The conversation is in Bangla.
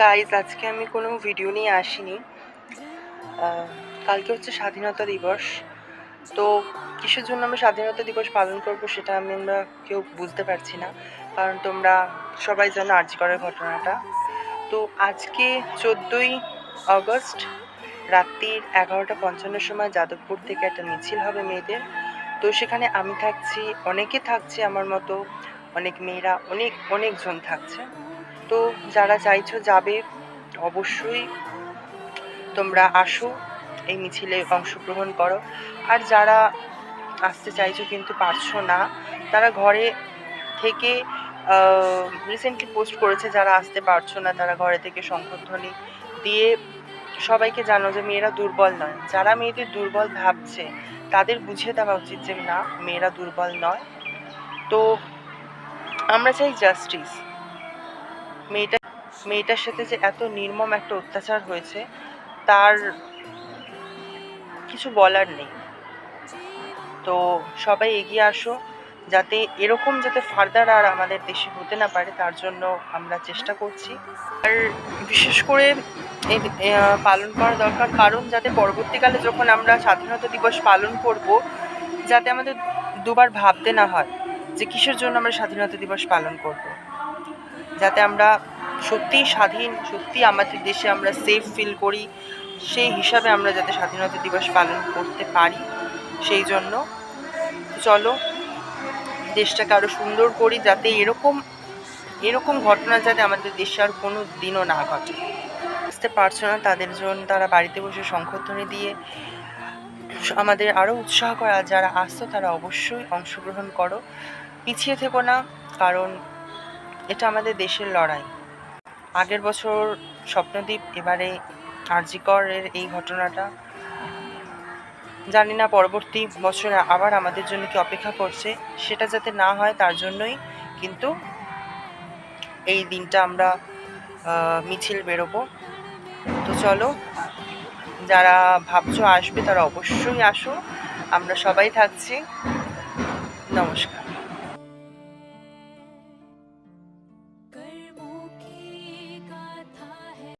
গাইজ আজকে আমি কোনো ভিডিও নিয়ে আসিনি। কালকে হচ্ছে স্বাধীনতা দিবস। তো কিসের জন্য আমরা স্বাধীনতা দিবস পালন করব সেটা আমি আমরা কেউ বুঝতে পারছি না। কারণ তোমরা সবাই জানো আর্জি করার ঘটনাটা। তো আজকে চোদ্দোই আগস্ট রাত্রির এগারোটা পঞ্চান্নর সময় যাদবপুর থেকে একটা মিছিল হবে মেয়েদের। তো সেখানে আমি থাকছি, অনেকে থাকছে আমার মতো, অনেক মেয়েরা, অনেক, অনেকজন থাকছে। তো যারা চাইছো যাবে, অবশ্যই তোমরা আসো, এই মিছিলে অংশগ্রহণ করো। আর যারা আসতে চাইছো কিন্তু পারছ না, তারা ঘরে থেকে রিসেন্টলি পোস্ট করেছে যারা আসতে পারছ না, তারা ঘরে থেকে শঙ্খধ্বনি দিয়ে সবাইকে জানো যে মেয়েরা দুর্বল নয়। যারা মেয়েদের দুর্বল ভাবছে, তাদের বুঝিয়ে দেওয়া উচিত যে না, মেয়েরা দুর্বল নয়। তো আমরা চাই জাস্টিস মেয়েটা মেয়েটার সাথে যে এত নির্মম একটা অত্যাচার হয়েছে, তার কিছু বলার নেই। তো সবাই এগিয়ে আসো, যাতে এরকম যাতে ফার্দার আর আমাদের দেশে হতে না পারে, তার জন্য আমরা চেষ্টা করছি। আর বিশেষ করে পালন করা দরকার, কারণ যাতে পরবর্তীকালে যখন আমরা স্বাধীনতা দিবস পালন করব, যাতে আমাদের দুবার ভাবতে না হয় যে কিসের জন্য আমরা স্বাধীনতা দিবস পালন করব। যাতে আমরা সত্যিই স্বাধীন সত্যি আমাদের দেশে আমরা সেফ ফিল করি, সেই হিসাবে আমরা যাতে স্বাধীনতা দিবস পালন করতে পারি, সেই জন্য। চলো, দেশটাকে আরও সুন্দর করি যাতে এরকম এরকম ঘটনা যাতে আমাদের দেশে আর কোনো দিনও না ঘটে। বুঝতে পারছ না তাদের জন্য তারা বাড়িতে বসে শঙ্খধ্বনি দিয়ে আমাদের আরও উৎসাহ করা, যারা আসতো তারা অবশ্যই অংশগ্রহণ করো। পিছিয়ে থেকো না, কারণ এটা আমাদের দেশের লড়াই। আগের বছর স্বপ্নদ্বীপ, এবারে আরজিকরের এই ঘটনাটা। জানি না পরবর্তী বছরে আবার আমাদের জন্য কি অপেক্ষা করছে, সেটা যাতে না হয় তার জন্যই কিন্তু এই দিনটা আমরা মিছিল বেরোবো। তো চলো, যারা ভাবছ আসবে তারা অবশ্যই আসো। আমরা সবাই থাকছি। নমস্কার।